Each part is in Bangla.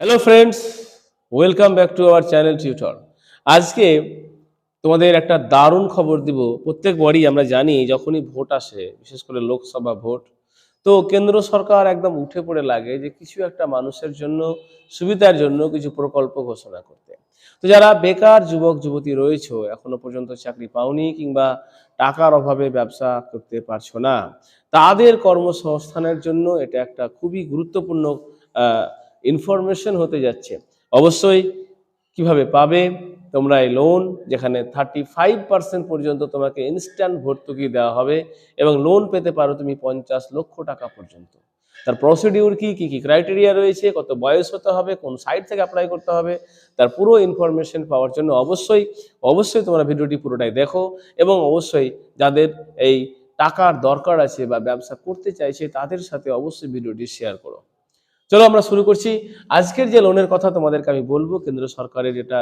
Hello friends welcome back to our channel tutor আজকে তোমাদের একটা দারুণ খবর দিব। প্রত্যেকবারই আমরা জানি যখনই ভোট আসে, বিশেষ করে লোকসভা ভোট, তো কেন্দ্র সরকার একদম উঠে পড়ে লাগে যে কিছু একটা মানুষের জন্য, সুবিধার জন্য কিছু প্রকল্প ঘোষণা করতে। তো যারা বেকার যুবক, যুবতী রয়েছে, এখনও পর্যন্ত চাকরি পাওনি কিংবা টাকার অভাবে ব্যবসা করতে পারছ না, তাদের কর্মসংস্থানের জন্য এটা একটা খুবই গুরুত্বপূর্ণ ইনফরমেশন হতে যাচ্ছে। অবশ্যই কীভাবে পাবে? তোমরা এই লোন যেখানে থার্টি ফাইভ পার্সেন্ট পর্যন্ত তোমাকে ইনস্ট্যান্ট ভর্তুকি দেওয়া হবে এবং লোন পেতে পারো তুমি পঞ্চাশ লক্ষ টাকা পর্যন্ত। তার প্রসিডিউর কি? কি কি ক্রাইটেরিয়া রয়েছে? কত বয়স হতে হবে? কোন সাইট থেকে অ্যাপ্লাই করতে হবে? তার পুরো ইনফরমেশন পাওয়ার জন্য অবশ্যই অবশ্যই তোমরা ভিডিওটি পুরোটাই দেখো এবং অবশ্যই যাদের এই টাকার দরকার আছে বা ব্যবসা করতে চাইছে তাদের সাথে অবশ্যই ভিডিওটি শেয়ার করো। চলো আমরা শুরু করছি। আজকের যে লোনের কথা তোমাদেরকে আমি বলব, কেন্দ্র সরকারের যেটা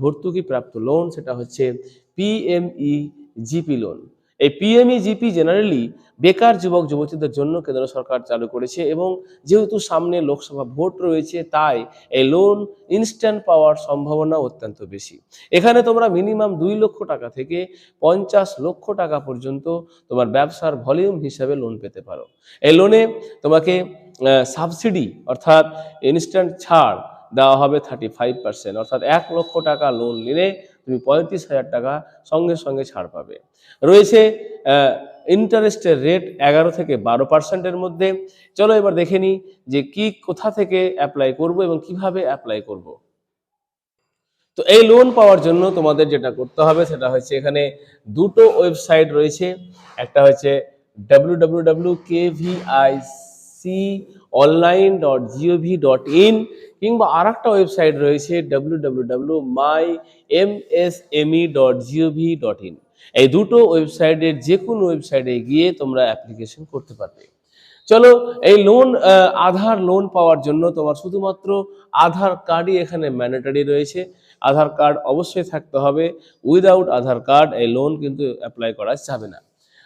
ভর্তুকি প্রাপ্ত লোন সেটা হচ্ছে পিএমই জিপি লোন এই পিএমই জিপি জেনারেলি বেকার যুবক, যুবতীদের জন্য কেন্দ্র সরকার চালু করেছে এবং যেহেতু সামনে লোকসভা ভোট রয়েছে, তাই এই লোন ইনস্ট্যান্ট পাওয়ার সম্ভাবনা অত্যন্ত বেশি। এখানে তোমরা মিনিমাম দুই লক্ষ টাকা থেকে পঞ্চাশ লক্ষ টাকা পর্যন্ত তোমার ব্যবসার ভলিউম হিসাবে লোন পেতে পারো। এই লোনে তোমাকে সাবসিডি অর্থাৎ ইনস্ট্যান্ট ছাড় দেওয়া হবে থার্টি ফাইভ পার্সেন্ট অর্থাৎ এক লক্ষ টাকা লোন নিলে তুমি পঁয়ত্রিশ হাজার টাকা সঙ্গে সঙ্গে ছাড় পাবে। রয়েছে ইন্টারেস্টের রেট এগারো থেকে বারো পার্সেন্টের মধ্যে। চলো এবার দেখে নিই যে কি, কোথা থেকে অ্যাপ্লাই করব এবং কীভাবে অ্যাপ্লাই করব। তো এই লোন পাওয়ার জন্য তোমাদের যেটা করতে হবে সেটা হচ্ছে এখানে দুটো ওয়েবসাইট রয়েছে। একটা হচ্ছে W W W K V I C online dot G O V dot in কিংবা আর একটা ওয়েবসাইট রয়েছে W W W my M S M E dot G O V dot in এই দুটো ওয়েবসাইটের যে কোনো ওয়েবসাইটে গিয়ে তোমরা অ্যাপ্লিকেশন করতে পারবে। চলো, এই লোন আধার লোন পাওয়ার জন্য তোমার শুধুমাত্র আধার কার্ডই এখানে ম্যান্ডেটারি রয়েছে। আধার কার্ড অবশ্যই থাকতে হবে। উইদাউট আধার কার্ড এই লোন কিন্তু অ্যাপ্লাই করা যাবে না।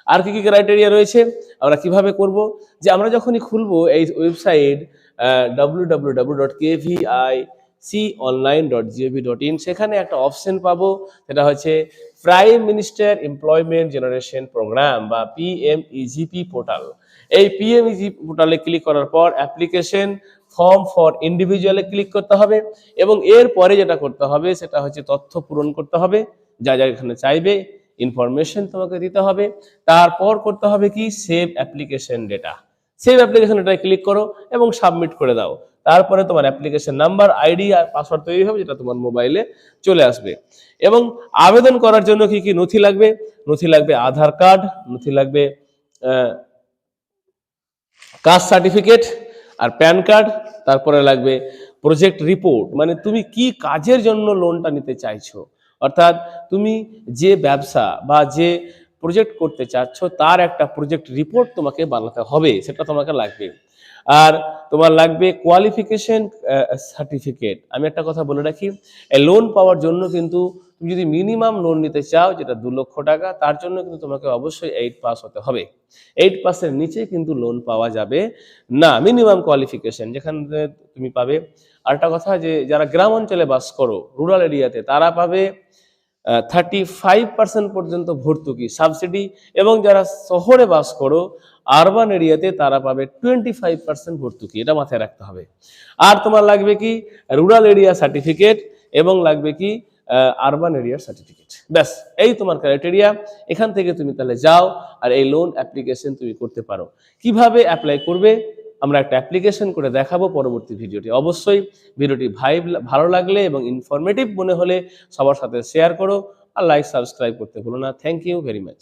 আর কি কি ক্রাইটেরিয়া রয়েছে, আমরা কীভাবে করব? যে আমরা যখনই খুলবো এই website W dot C online dot dot in সেখানে একটা অপশন পাবো, সেটা হচ্ছে prime minister employment generation programme বা P M E G P portal এই পিএমইজি পোর্টালে ক্লিক করার পর অ্যাপ্লিকেশন ফর্ম ফর ইন্ডিভিজুয়ালে ক্লিক করতে হবে এবং এর পরে যেটা করতে হবে, সেটা হচ্ছে তথ্য পূরণ করতে হবে, যা যা এখানে চাইবে। ইনফরমেশন তোমাকে দিতে হবে। তারপর করতে হবে কি? Save application data save application ডেটায় click করো এবং সাবমিট করে দাও। তারপরে তোমার অ্যাপ্লিকেশন নাম্বার আইডি আর পাসওয়ার্ড তৈরি হবে যেটা তোমার মোবাইলে চলে আসবে। এবং আবেদন করার জন্য কি কি নথি লাগবে? নথি লাগবে আধার কার্ড, নথি লাগবে কাস্ট সার্টিফিকেট আর প্যান কার্ড। তারপরে লাগবে প্রজেক্ট রিপোর্ট মানে তুমি কি কাজের জন্য লোনটা নিতে চাইছো? অর্থাৎ তুমি যে ব্যবসা বা যে প্রজেক্ট করতে চাচ্ছ, তার একটা প্রজেক্ট রিপোর্ট তোমাকে বানাতে হবে, সেটা তোমাকে লাগবে। আর তোমার লাগবে কোয়ালিফিকেশন সার্টিফিকেট আমি একটা কথা বলে রাখি লোন পাওয়ার জন্য কিন্তু তুমি যদি মিনিমাম লোন নিতে চাও, যেটা দু লক্ষ টাকা, তার জন্য কিন্তু তোমাকে অবশ্যই এইট পাস হতে হবে। এইট পাসের নিচে কিন্তু লোন পাওয়া যাবে না। মিনিমাম কোয়ালিফিকেশন যেখানে তুমি পাবে। আরেকটা কথা যে, যারা গ্রাম অঞ্চলে বাস করো রুরাল এরিয়াতে তারা পাবে থার্টি ফাইভ পার্সেন্ট পর্যন্ত ভর্তুকি সাবসিডি এবং যারা শহরে বাস করো আরবান এরিয়াতে তারা পাবে টোয়েন্টি ফাইভ পার্সেন্ট ভর্তুকি। এটা মাথায় রাখতে হবে। আর তোমার লাগবে কি? রুরাল এরিয়া সার্টিফিকেট এবং লাগবে কি? আরবান এরিয়ার সার্টিফিকেট ব্যাস, এই তোমার ক্রাইটেরিয়া এখান থেকে তুমি তাহলে যাও আর এই লোন অ্যাপ্লিকেশন তুমি করতে পারো। কীভাবে অ্যাপ্লাই করবে? আমরা একটা অ্যাপ্লিকেশন করে দেখাবো পরবর্তী ভিডিওটি অবশ্যই ভিডিওটি ভাই ভালো লাগলে এবং ইনফরমেটিভ মনে হলে সবার সাথে শেয়ার করো আর লাইক সাবস্ক্রাইব করতে ভুলো না। Thank you very much